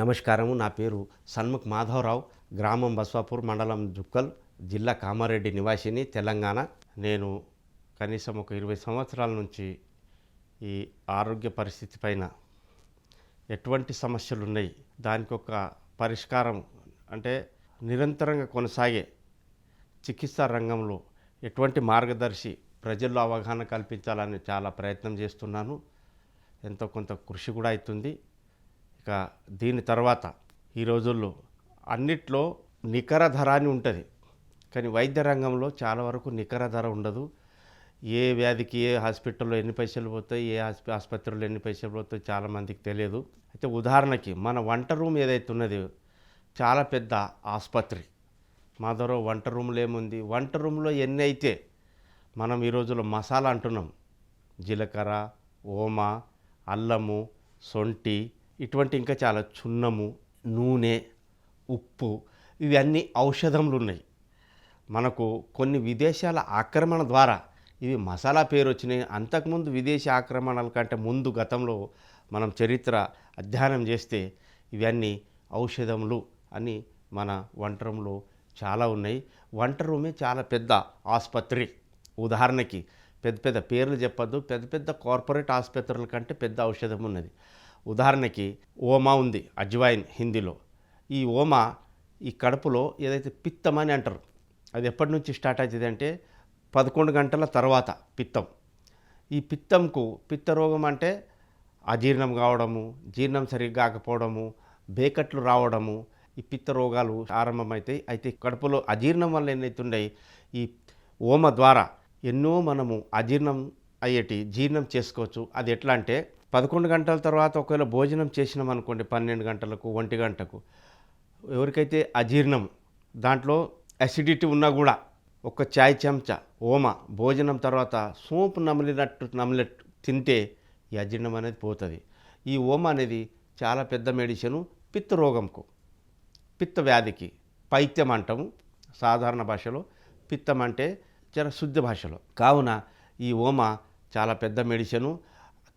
నమస్కారము. నా పేరు సన్ముఖ్ మాధవరావు. గ్రామం బస్వాపూర్ మండలం జుక్కల్ జిల్లా కామారెడ్డి నివాసిని తెలంగాణ. నేను కనీసం ఒక ఇరవై సంవత్సరాల నుంచి ఈ ఆరోగ్య పరిస్థితి పైన ఎటువంటి సమస్యలు ఉన్నాయి దానికి ఒక పరిష్కారం అంటే నిరంతరంగా కొనసాగే చికిత్సా రంగంలో ఎటువంటి మార్గదర్శి ప్రజల్లో అవగాహన కల్పించాలని చాలా ప్రయత్నం చేస్తున్నాను. ఎంతో కొంత కృషి కూడా అవుతుంది. ఇక దీని తర్వాత ఈ రోజుల్లో అన్నిట్లో నికర ధర అని ఉంటుంది. కానీ వైద్య రంగంలో చాలా వరకు నికర ధర ఉండదు. ఏ వ్యాధికి ఏ హాస్పిటల్లో ఎన్ని పైసలు పోతాయి ఏ ఆసుపత్రిలో ఎన్ని పైసలు పోతాయి చాలామందికి తెలియదు. అయితే ఉదాహరణకి మన వంట రూమ్ ఏదైతే ఉన్నదో చాలా పెద్ద ఆసుపత్రి. మా దగ్గర వంట రూమ్లో ఏముంది? వంట రూమ్లో ఎన్ని అయితే మనం ఈ రోజుల్లో మసాలా అంటున్నాం. జీలకర్ర ఓమ అల్లము సొంటి ఇటువంటి ఇంకా చాలా చున్నము నూనె ఉప్పు ఇవన్నీ ఔషధములు ఉన్నాయి మనకు కొన్ని విదేశాల ఆక్రమణ ద్వారా ఇవి మసాలా పేరు వచ్చినాయి అంతకుముందు విదేశీ ఆక్రమణల కంటే ముందు గతంలో మనం చరిత్ర అధ్యయనం చేస్తే ఇవన్నీ ఔషధములు అని మన వంట రూమ్లో చాలా ఉన్నాయి. వంట రూమే చాలా పెద్ద ఆసుపత్రి. ఉదాహరణకి పెద్ద పెద్ద పేర్లు చెప్పద్దు. పెద్ద పెద్ద కార్పొరేట్ ఆసుపత్రుల కంటే పెద్ద ఔషధం ఉన్నది ఉదాహరణకి ఓమా ఉంది అజ్వాయిన్ హిందీలో. ఈ ఓమా ఈ కడుపులో ఏదైతే పిత్తం అని అంటారు అది ఎప్పటి నుంచి స్టార్ట్ అవుతుంది అంటే పదకొండు గంటల తర్వాత పిత్తం. ఈ పిత్తంకు పిత్త రోగం అంటే అజీర్ణం కావడము జీర్ణం సరిగ్గా కాకపోవడము బేకట్లు రావడము ఈ పిత్త రోగాలు ఆరంభమవుతాయి అయితే కడుపులో అజీర్ణం వల్ల ఎన్నైతున్నాయి ఈ ఓమ ద్వారా ఎన్నో మనము అజీర్ణం అయ్యేటి జీర్ణం చేసుకోవచ్చు. అది ఎట్లా అంటే పదకొండు గంటల తర్వాత ఒకవేళ భోజనం చేసినాం అనుకోండి పన్నెండు గంటలకు ఒంటి గంటకు ఎవరికైతే అజీర్ణం దాంట్లో అసిడిటీ ఉన్నా కూడా ఒక చాయ్ చెంచా ఓమ భోజనం తర్వాత సోపు నమిలినట్టు నమిలినట్టు తింటే ఈ అజీర్ణం అనేది పోతుంది. ఈ ఓమ అనేది చాలా పెద్ద మెడిసిను పిత్త రోగంకు పిత్త వ్యాధికి పైత్యం అంటాము సాధారణ భాషలో. పిత్తం అంటే జర శుద్ధ భాషలో. కావున ఈ ఓమ చాలా పెద్ద మెడిసిను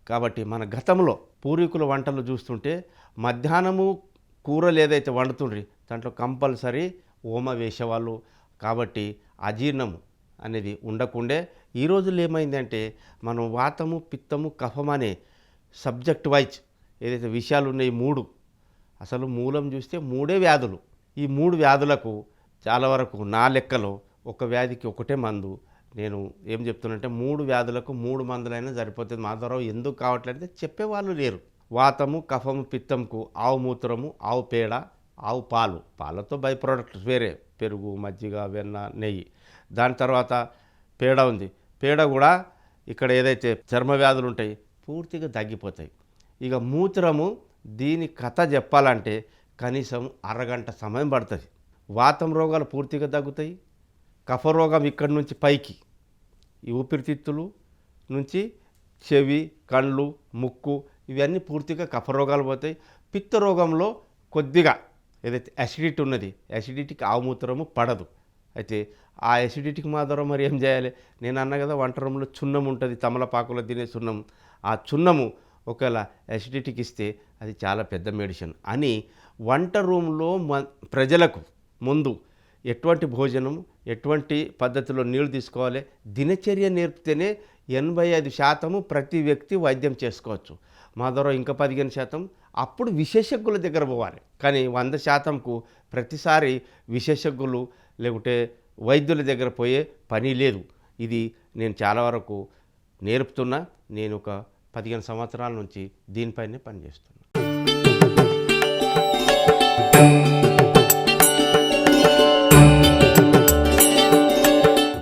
కాబట్టి మన గతంలో పూర్వీకుల వంటలు చూస్తుంటే మధ్యాహ్నము కూరలు ఏదైతే వండుతుండ్రి దాంట్లో కంపల్సరీ ఓమ వేసేవాళ్ళు కాబట్టి అజీర్ణము అనేది ఉండకుండే ఈ రోజుల్లో ఏమైందంటే మనం వాతము పిత్తము కఫం అనే సబ్జెక్ట్ వైజ్ ఏదైతే విషయాలు ఉన్నాయి మూడు అసలు మూలం చూస్తే మూడే వ్యాధులు. ఈ మూడు వ్యాధులకు చాలా వరకు నా లెక్కలో ఒక వ్యాధికి ఒకటే మందు నేను ఏం చెప్తున్నంటే మూడు వ్యాధులకు మూడు మందులైనా సరిపోతుంది మా ద్వారా ఎందుకు కావట్లేదు చెప్పేవాళ్ళు లేరు. వాతము కఫము పిత్తంకు ఆవు మూత్రము ఆవు పేడ ఆవు పాలు. పాలతో బై ప్రోడక్ట్స్ వేరే. పెరుగు మజ్జిగ వెన్న నెయ్యి. దాని తర్వాత పేడ ఉంది. పేడ కూడా ఇక్కడ ఏదైతే చర్మ వ్యాధులు ఉంటాయి పూర్తిగా తగ్గిపోతాయి. ఇక మూత్రము దీని కథ చెప్పాలంటే కనీసం అరగంట సమయం పడుతుంది. వాతం రోగాలు పూర్తిగా తగ్గుతాయి. కఫ రోగం ఇక్కడి నుంచి పైకి. ఈ ఊపిరితిత్తులు నుంచి చెవి కళ్ళు ముక్కు ఇవన్నీ పూర్తిగా కఫ రోగాలు పోతాయి. పిత్త రోగంలో కొద్దిగా ఏదైతే యాసిడిటీ ఉన్నది యాసిడిటీకి ఆమూత్రము పడదు. అయితే ఆ యాసిడిటీకి మాత్రం మరి ఏం చేయాలి? నేను అన్న కదా వంట రూమ్లో చున్నం ఉంటుంది తమలపాకులో తినే చున్నం. ఆ చున్నము ఒకవేళ యాసిడిటీకి ఇస్తే అది చాలా పెద్ద మెడిసిన్ అని వంట రూమ్లో మ ప్రజలకు ముందు ఎటువంటి భోజనం ఎటువంటి పద్ధతిలో నీళ్ళు తీసుకోవాలి? దినచర్య నేర్పితేనే ఎనభై ఐదు శాతము ప్రతి వ్యక్తి వైద్యం చేసుకోవచ్చు. మా ద్వారా ఇంకా పదిహేను శాతం. అప్పుడు విశేషజ్ఞుల దగ్గర పోవాలి. కానీ వంద శాతంకు ప్రతిసారి విశేషజ్ఞులు లేకుంటే వైద్యుల దగ్గర పోయే పని లేదు. ఇది నేను చాలా వరకు నేర్పుతున్నా. నేను ఒక పదిహేను సంవత్సరాల నుంచి దీనిపైనే పనిచేస్తున్నాను